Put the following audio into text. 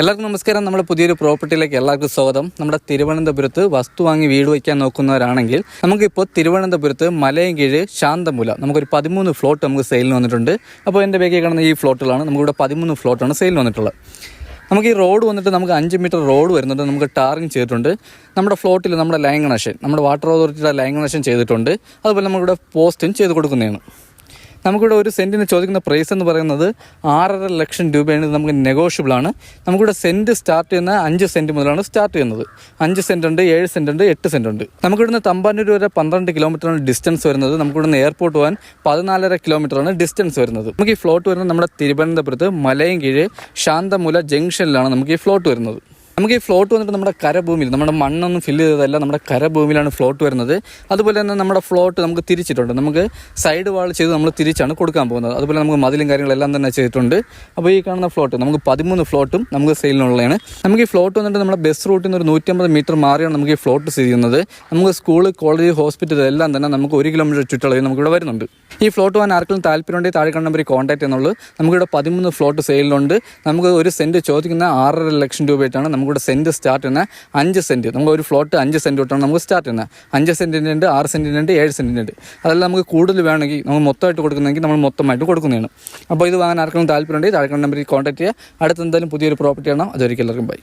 എല്ലാവർക്കും നമസ്കാരം. നമ്മുടെ പുതിയൊരു പ്രോപ്പർട്ടിയിലേക്ക് എല്ലാവർക്കും സ്വാഗതം. നമ്മുടെ തിരുവനന്തപുരത്ത് വസ്തു വാങ്ങി വീട് വയ്ക്കാൻ നോക്കുന്നവരാണെങ്കിൽ നമുക്കിപ്പോൾ തിരുവനന്തപുരത്ത് മലയും കീഴ് ശാന്തമൂല നമുക്കൊരു പതിമൂന്ന് ഫ്ലോട്ട് നമുക്ക് സെയിലിന് വന്നിട്ടുണ്ട്. അപ്പോൾ എന്റെ ബേക്കിൽ കാണുന്ന ഈ ഫ്ലോട്ടുകളാണ്. നമുക്കിവിടെ പതിമൂന്ന് ഫ്ലോട്ടാണ് സെയിലിന് വന്നിട്ടുള്ളത്. നമുക്ക് ഈ റോഡ് വന്നിട്ട് നമുക്ക് അഞ്ച് മീറ്റർ റോഡ് വരുന്നുണ്ട്. നമുക്ക് ടാറിങ് ചെയ്തിട്ടുണ്ട്. നമ്മുടെ ഫ്ലോട്ടിൽ നമ്മുടെ ലൈൻ കണക്ഷൻ നമ്മുടെ വാട്ടർ അതോറിറ്റിയുടെ ലൈൻ കണക്ഷൻ ചെയ്തിട്ടുണ്ട്. അതുപോലെ നമ്മളിവിടെ പോസ്റ്റും ചെയ്ത് കൊടുക്കുന്നതാണ്. നമുക്കിവിടെ ഒരു സെന്റിന് ചോദിക്കുന്ന പ്രൈസ് എന്ന് പറയുന്നത് ആറര ലക്ഷം രൂപയാണ്. ഇത് നമുക്ക് നെഗോഷ്യബിൾ ആണ്. നമുക്കിവിടെ സെന്റ് സ്റ്റാർട്ട് ചെയ്യുന്ന അഞ്ച് സെന്റ് മുതലാണ് സ്റ്റാർട്ട് ചെയ്യുന്നത്. അഞ്ച് സെന്റ് ഉണ്ട് ഏഴ് സെന്റ് ഉണ്ട് എട്ട് സെന്റ് ഉണ്ട്. നമുക്കിവിടുന്ന് തമ്പാനൂർ വരെ പന്ത്രണ്ട് കിലോമീറ്ററാണ് ഡിസ്റ്റൻസ് വരുന്നത്. നമുക്കിവിടുന്ന് എയർപോർട്ട് പോകാൻ പതിനാലര കിലോമീറ്ററാണ് ഡിസ്റ്റൻസ് വരുന്നത്. നമുക്ക് ഈ ഫ്ലോട്ട് വരുന്നത് നമ്മുടെ തിരുവനന്തപുരത്ത് മലയും കീഴ് ശാന്തമുല ജംഗ്ഷനിലാണ് നമുക്ക് ഈ ഫ്ലോട്ട് വരുന്നത്. നമുക്ക് ഈ ഫ്ലോട്ട് വന്നിട്ട് നമ്മുടെ കരഭൂമിയിൽ നമ്മുടെ മണ്ണൊന്നും ഫില്ല് ചെയ്തതല്ല നമ്മുടെ കരഭൂമിയിലാണ് ഫ്ലോട്ട് വരുന്നത്. അതുപോലെ തന്നെ നമ്മുടെ ഫ്ലോട്ട് നമുക്ക് തിരിച്ചിട്ടുണ്ട്. നമുക്ക് സൈഡ് വാൾ ചെയ്ത് നമ്മൾ തിരിച്ചാണ് കൊടുക്കാൻ പോകുന്നത്. അതുപോലെ നമുക്ക് മതിലും കാര്യങ്ങളെല്ലാം തന്നെ ചെയ്തിട്ടുണ്ട്. അപ്പോൾ ഈ കാണുന്ന ഫ്ലോട്ട് നമുക്ക് പതിമൂന്ന് ഫ്ലോട്ടും നമുക്ക് സെയിലിനുള്ളതാണ് നമുക്ക് ഈ ഫ്ലോട്ട് വന്നിട്ട് നമ്മുടെ ബസ് റൂട്ടിൽ നിന്ന് ഒരു നൂറ്റമ്പത് മീറ്റർ മാറിയാണ് നമുക്ക് ഈ ഫ്ലോട്ട് സ്ഥിതി ചെയ്യുന്നത്. നമുക്ക് സ്കൂൾ കോളേജ് ഹോസ്പിറ്റൽ എല്ലാം തന്നെ നമുക്ക് ഒരു കിലോമീറ്റർ ചുറ്റളവിൽ നമുക്കിവിടെ വരുന്നുണ്ട്. ഈ ഫ്ലോട്ട് പോകാൻ ആർക്കെങ്കിലും താല്പര്യമുണ്ടെങ്കിൽ താഴെ കണ്ട നമ്പറിൽ കോൺടാക്ട് ചെയ്യുന്നുള്ളൂ. നമുക്കിവിടെ പതിമൂന്ന് ഫ്ലോട്ട് സെയിലുണ്ട് നമുക്ക് ഒരു സെന്റ് ചോദിക്കുന്ന ആറര ലക്ഷം രൂപയായിട്ടാണ് നമുക്കിവിടെ സെന്റ് സ്റ്റാർട്ട് ചെയ്യുന്നത് അഞ്ച് സെന്റ് നമ്മൾ ഒരു ഫ്ലോട്ട് അഞ്ച് സെന്റ് തൊട്ടാണ് നമുക്ക് സ്റ്റാർട്ട് ചെയ്യുന്നത്. അഞ്ച് സെന്റിന്റെ ഉണ്ട് ആറ് സെന്റിന്റെ ഉണ്ട് ഏഴ് സെന്റിന്റെ ഉണ്ട് അതെല്ലാം നമുക്ക് കൂടുതൽ വേണമെങ്കിൽ നമ്മൾ മൊത്തമായിട്ട് കൊടുക്കുന്നെങ്കിൽ നമ്മൾ മൊത്തമായിട്ട് കൊടുക്കുന്നതാണ്. അപ്പോൾ ഇത് വാങ്ങാൻ ആർക്കെങ്കിലും താല്പര്യമുണ്ടെങ്കിൽ താഴെ നമ്പറിൽ കോൺടാക്ട് ചെയ്യുക. അടുത്ത് എന്തായാലും പുതിയൊരു പ്രോപ്പർട്ടി ആണോ? അതൊരിക്കലും ബൈ